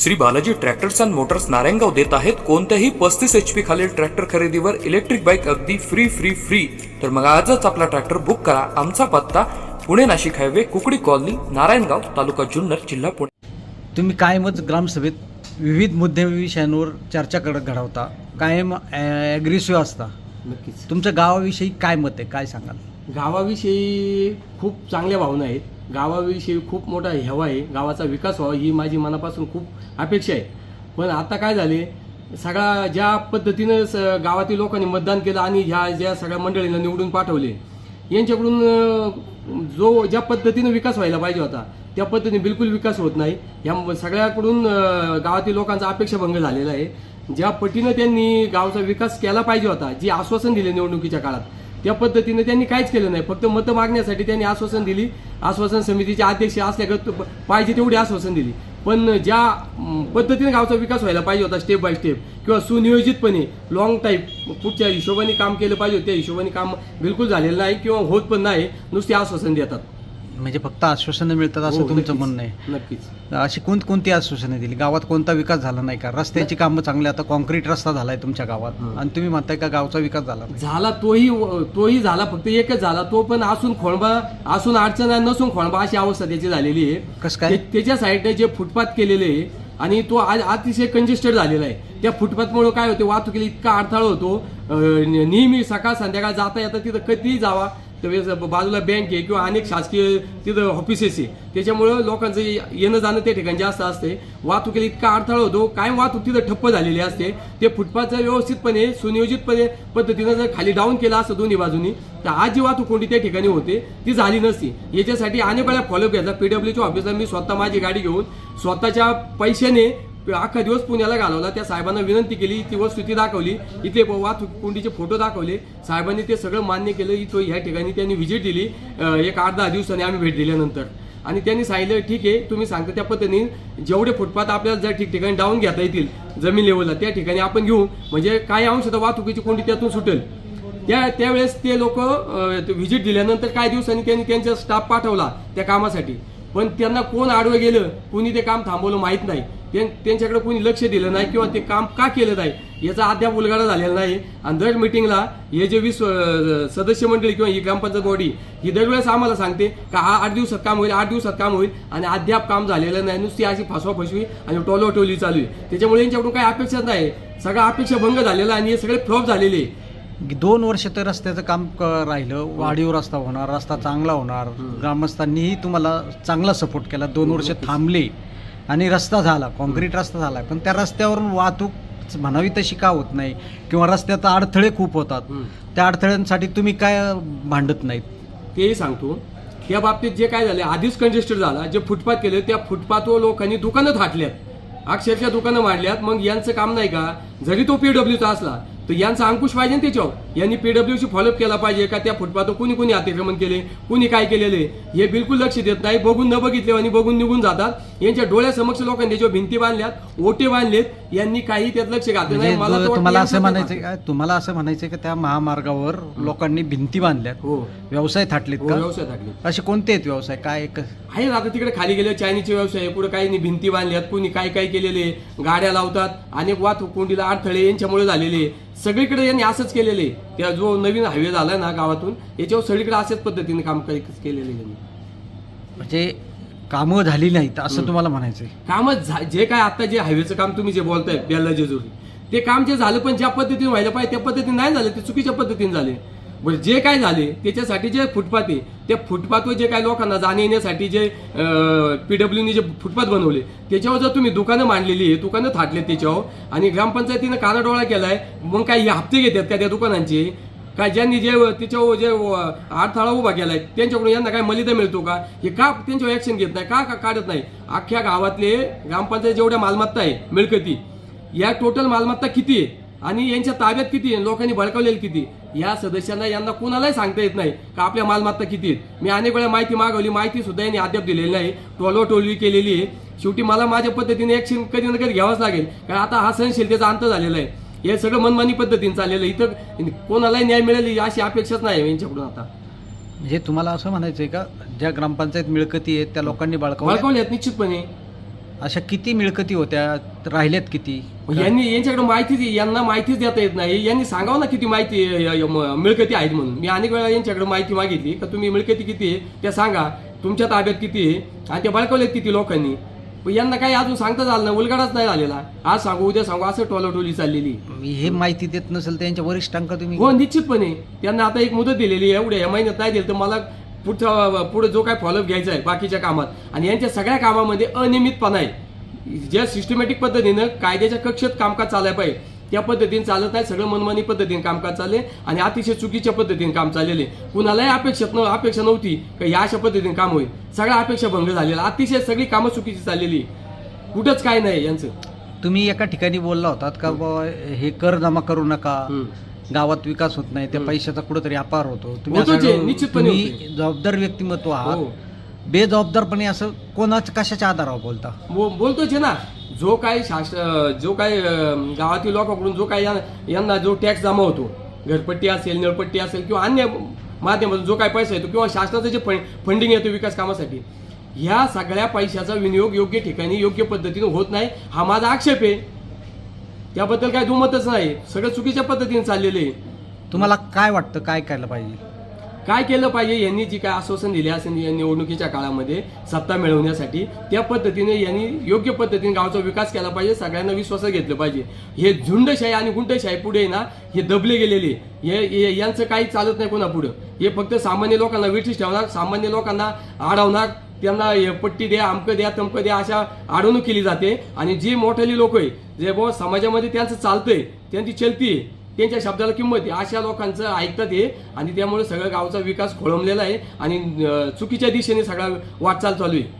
Shri Balaji tractors and motors Narayangaon देत आहेत. कोणत्याही पस्तीस एच पी खालील ट्रॅक्टर खरेदीवर इलेक्ट्रिक बाईक अगदी फ्री फ्री फ्री तर मग आजच आपला ट्रॅक्टर बुक करा. आमचा पत्ता पुणे नाशिक हायवे कुकडी कॉलनी नारायणगाव तालुका जुन्नर जिल्हा पुणे. तुम्ही कायमच ग्रामसभेत विविध मुद्दे विषयांवर चर्चा करत घडवता. कायम ॲग्रेसिव्ह असता. नक्कीच. तुमच्या गावाविषयी काय मत आहे? काय सांगाल? गावाविषयी खूप चांगल्या भावना आहेत. गावाविषयी खूप मोठा हेवा आहे गावाचा विकास व्हावा ही माझी मनापासून खूप अपेक्षा आहे. पण आता काय झाले सगळा ज्या पद्धतीनं स गावातील लोकांनी मतदान केलं आणि ह्या ज्या सगळ्या मंडळींना निवडून पाठवले यांच्याकडून जो ज्या पद्धतीनं विकास व्हायला पाहिजे होता त्या पद्धतीने बिलकुल विकास होत नाही. या सगळ्याकडून गावातील लोकांचा अपेक्षाभंग झालेला आहे. ज्या पटीनं त्यांनी गावचा विकास केला पाहिजे होता जी आश्वासन दिले निवडणुकीच्या काळात त्या पद्धतीनं त्यांनी काहीच केलं नाही. फक्त मतं मागण्यासाठी त्यांनी आश्वासन दिली आश्वासन समितीचे अध्यक्ष असल्याकडे पाहिजे तेवढी आश्वासन दिली. पण ज्या पद्धतीने गावचा विकास व्हायला पाहिजे होता स्टेप बाय स्टेप किंवा सुनियोजितपणे लॉंग टाईप कुठच्या हिशोबाने काम केलं पाहिजे त्या हिशोबाने काम बिलकुल झालेलं नाही किंवा होत पण नाही नुसते आश्वासन देतात. म्हणजे फक्त आश्वासनं मिळतात असं हो, तुमचं नक्कीच. म्हणणं आहे. नक्कीच. अशी कोण कोणती आश्वासनं दिली? गावात कोणता विकास झाला नाही का? रस्त्याची कामं चांगली आता कॉन्क्रीट रस्ता झालाय तुमच्या गावात. हं. आणि तुम्ही म्हणताय का गावचा विकास झाला नाही? झाला तोही तोही झाला फक्त एकच झाला. तो पण असून खोळबा असून अडचण नसून खोळबा अशी अवस्था त्याची झालेली आहे. कसं काय? ते- त्याच्या साईडने जे फुटपाथ केलेले आहे आणि तो आज अतिशय कंजेस्टेड झालेला आहे. त्या फुटपाथमुळे काय होते वाहतुकीला इतका अडथळा होतो. अं, नेहमी सकाळ संध्याकाळ जाता येता तिथं कधीही जावा. त्यावेळेस बाजूला बँक आहे किंवा अनेक शासकीय तिथं ऑफिसेस आहे. त्याच्यामुळं लोकांचं येणं जाणं त्या ठिकाणी जास्त असते. वाहतुकीला इतका अडथळा होतो. कायम वाहतूक तिथं ठप्प झालेली असते. ते फुटपाथचं व्यवस्थितपणे सुनियोजितपणे पद्धतीनं जर खाली डाऊन केला असतं दोन्ही बाजूनी तर आज जी वाहतूक कोणती त्या ठिकाणी होते ती झाली नसती. याच्यासाठी अनेक वेळा फॉलोअप घ्यायचा. पीडब्ल्यूच्या ऑफिसला मी स्वतः माझी गाडी घेऊन स्वतःच्या पैशाने अख्खा दिवस पुण्याला घालवला. त्या साहेबांना विनंती केली ती वस्तुती दाखवली. इथले वाहतूक कोंडीचे फोटो दाखवले. साहेबांनी ते सगळं मान्य केलं. इथं ह्या ठिकाणी त्यांनी व्हिजिट दिली. एक आठ दहा दिवसांनी आम्ही भेट दिल्यानंतर आणि त्यांनी सांगितलं ठीक आहे तुम्ही सांगता त्या पद्धतीने जेवढे फुटपाथ आपल्याला ज्या ठिकठिकाणी डाऊन घेता येतील जमीन लेवलला त्या ठिकाणी आपण घेऊ. म्हणजे काही अंशतः वाहतुकीची कोंडी त्यातून सुटेल. त्या त्यावेळेस ते लोक व्हिजिट दिल्यानंतर काही दिवसांनी त्यांनी त्यांचा स्टाफ पाठवला त्या कामासाठी. पण त्यांना कोण आडवं गेलं? कोणी ते काम थांबवलं माहीत नाही. त्यांच्याकडे कोणी लक्ष दिलं नाही किंवा ते काम का केलं नाही याचा अद्याप उलगडा झालेला नाही. आणि दर मिटिंगला हे जे वीस सदस्य मंडळी किंवा ही ग्रामपंचायत बॉडी ही दरवेळेस आम्हाला सांगते का आ- आठ दिवसात काम होईल आठ दिवसात काम होईल आणि अद्याप काम झालेलं नाही. नुसती अशी फसवा फसवी आणि टोलवटोली चालू आहे. त्याच्यामुळे यांच्याकडून काही अपेक्षाच नाही. सगळा अपेक्षा भंग झालेला आणि हे सगळे फ्लॉप झालेले. दोन वर्ष तर रस्त्याचं काम राहिलं वाढीव रस्ता होणार रस्ता चांगला होणार. ग्रामस्थांनीही तुम्हाला चांगला सपोर्ट केला. दोन वर्ष थांबले. आणि रस्ता झाला कॉन्क्रीट रस्ता झाला. पण त्या रस्त्यावरून वाहतूक म्हणावी तशी का होत नाही? किंवा रस्त्यात अडथळे खूप होतात. त्या अडथळ्यांसाठी तुम्ही काय भांडत नाहीत? तेही सांगतो. त्या बाबतीत जे काय झाले आधीच कंजेस्टेड झाला. जे फुटपाथ केले त्या फुटपाथवर लोकांनी दुकानं थाटल्यात. अक्षरशः दुकानं मांडल्यात. मग यांचं काम नाही का? जरी तो पीडब्ल्यूचा असला तर यांचा अंकुश पाहिजे ना त्याच्यावर? यांनी पीडब्ल्यूची फॉलोअप केला पाहिजे का? त्या फुटपाथवर कुणी कुणी अतिक्रमण केले? कुणी काय केलेले? हे बिलकुल लक्ष देत नाही. बघून न बघितले आणि बघून निघून जातात. यांच्या डोळ्यासमक्ष लोकांनी त्याच्यावर भिंती बांधल्यात ओटे बांधलेत. यांनी काही त्यात लक्ष घातलं म्हणजे नाही मला वाटतं तुम्हाला असं म्हणायचं का? तुम्हाला असं म्हणायचं का? त्या महामार्गावर लोकांनी भिंती बांधल्यात. हो. व्यवसाय थाटलेत हो, का? व्यवसाय टाकले असे कोणते आहेत व्यवसाय? काय आहे आता तिकडे खाली गेले चायनीचे व्यवसाय पुढे काही भिंती बांधल्यात कुणी काय काय केलेले? गाड्या लावतात. अनेक वाहतूक कोंडीला अडथळे यांच्यामुळे झालेले. सगळीकडे यांनी असंच केलेले. त्या जो नवीन हायवे झालाय ना गावातून याच्यावर सगळीकडे अशाच पद्धतीने काम केलेले यांनी. म्हणजे कामं झाली नाहीत असं तुम्हाला म्हणायचंय. कामच झा- जे काय आता जे हायवेचं काम तुम्ही जे बोलताय बेल्ला जेजुरी ते काम जे झालं पण ज्या पद्धतीने व्हायला पाहिजे त्या पद्धतीने नाही झालं ते चुकीच्या पद्धतीने झाले. बरं जे काय झाले त्याच्यासाठी जे फुटपाथ आहे त्या फुटपाथवर जे काय लोकांना जाण्या येण्यासाठी जे पीडब्ल्यूनी जे फुटपाथ बनवले त्याच्यावर जर तुम्ही दुकानं मांडलेली आहे दुकानं थाटले त्याच्यावर आणि ग्रामपंचायतीनं कानाडोळा केलाय मग काय हे हप्ते घेतात का त्या दुकानांचे? काय ज्यांनी जे त्याच्यावर जे अडथळा उभा केलाय त्यांच्याकडून यांना काय मलिदा मिळतो का? हे का त्यांच्यावर ऍक्शन घेत नाही? का का काढत नाही? अख्ख्या गावातले ग्रामपंचायत जेवढ्या मालमत्ता आहे मिळकती या टोटल मालमत्ता किती आहे? आणि यांच्या ताब्यात किती आहे? लोकांनी भडकवलेली किती या सदस्यांना यांना कोणालाही सांगता येत नाही का आपल्या मालमत्ता किती आहेत? मी अनेक वेळा माहिती मागवली माहिती सुद्धा यांनी अद्याप दिलेली नाही. टोलवटोलवी केलेली आहे. शेवटी मला माझ्या पद्धतीने ऍक्शन कधी ना कधी घ्यावंच लागेल. कारण आता हा सहनशीलतेचा अंत झालेला आहे. हे सगळं मनमानी पद्धतीने चाललेलं आहे. इथं कोणालाही न्याय मिळेल अशी अपेक्षाच नाही यांच्याकडून आता. म्हणजे तुम्हाला असं म्हणायचंय का ज्या ग्रामपंचायत मिळकती आहेत त्या लोकांनी बाळकावल्या? भडकवले आहेत निश्चितपणे. अशा किती मिळकती होत्या राहिल्यात किती? यांनी यांच्याकडे माहितीच यांना माहितीच देता येत नाही. यांनी सांगावं ना किती माहिती मिळकती आहेत म्हणून. मी अनेक वेळा यांच्याकडे माहिती मागितली. का तुम्ही मिळकती किती आहे त्या सांगा. तुमच्या ताब्यात किती आहे आणि त्या बळकवल्यात किती लोकांनी. पण यांना काही अजून सांगता झालं ना उलगडाच नाही झालेला. आज सांगू उद्या सांगू असं टोलाटोली चाललेली. हे माहिती देत नसेल तर यांच्या वरिष्ठांका तुम्ही हो निश्चितपणे. त्यांना आता एक मुदत दिलेली आहे एवढ्या या महिन्यात नाही दिली तर मला पुढचा पुढे जो काय फॉलोअप घ्यायचा आहे बाकीच्या कामात. आणि यांच्या सगळ्या कामामध्ये अनियमितपणा आहे. ज्या सिस्टमॅटिक पद्धतीनं कायद्याच्या कक्षेत कामकाज चालायला पाहिजे त्या पद्धतीने चालत नाही सगळं मनमानी पद्धतीने कामकाज चालले आणि अतिशय चुकीच्या पद्धतीने काम चाललेले. कुणालाही अपेक्षा न अपेक्षा नव्हती का या अशा पद्धतीने काम होईल. सगळ्या अपेक्षा भंग झालेला. अतिशय सगळी कामं चुकीची चाललेली. कुठंच काय नाही यांचं. तुम्ही एका ठिकाणी बोलला होतात का बाबा हे कर जमा करू नका. गावात विकास होत नाही त्या पैशाचा कुठेतरी अपार होतो. तुम्ही होतोच असं- आहे, निश्चितपणे तुम्ही होतोय. जबाबदार व्यक्तिमत्व आहात. हो. बेजबाबदारपणे असं कोणाच्या कशाच्या आधारावर बोलता? बो- बोलतोच आहे ना. जो काही शास्त्र जो काही अं, गावातील लोकांकडून जो काही या- यांना जो टॅक्स जमा होतो घरपट्टी असेल नळपट्टी असेल किंवा अन्य माध्यमातून जो काही पैसा येतो किंवा शासनाचं जे फंडिंग येतो विकास कामासाठी ह्या सगळ्या पैशाचा विनियोग योग्य ठिकाणी योग्य पद्धतीने होत नाही हा माझा आक्षेप आहे. त्याबद्दल काही दुमतच नाही. सगळं चुकीच्या पद्धतीने चाललेलं आहे. तुम्हाला काय वाटतं काय करायला पाहिजे? काय केलं पाहिजे यांनी जी काय आश्वासन दिले असेल या निवडणुकीच्या काळामध्ये सत्ता मिळवण्यासाठी त्या पद्धतीने यांनी योग्य पद्धतीने गावचा विकास केला पाहिजे सगळ्यांना विश्वासात घेतलं पाहिजे. हे झुंडशाही आणि गुंडशाही पुढे ना हे दबले गेलेले हे हे- यांचं काही चालत नाही कोणा पुढं हे फक्त सामान्य लोकांना विठीस ठेवणार सामान्य लोकांना अडवणार त्यांना हे पट्टी द्या अमकं द्या तमकं द्या अशा आडवणूक केली जाते. आणि जी मोठाली लोक आहे जे बुवा समाजामध्ये त्यांचं चालतंय त्यांची चलती आहे त्यांच्या शब्दाला किंमत आहे अशा लोकांचं ऐकतात हे. आणि त्यामुळे सगळं गावचा विकास खोळंबलेला आहे. आणि चुकीच्या दिशेने सगळा वाटचाल चालू आहे.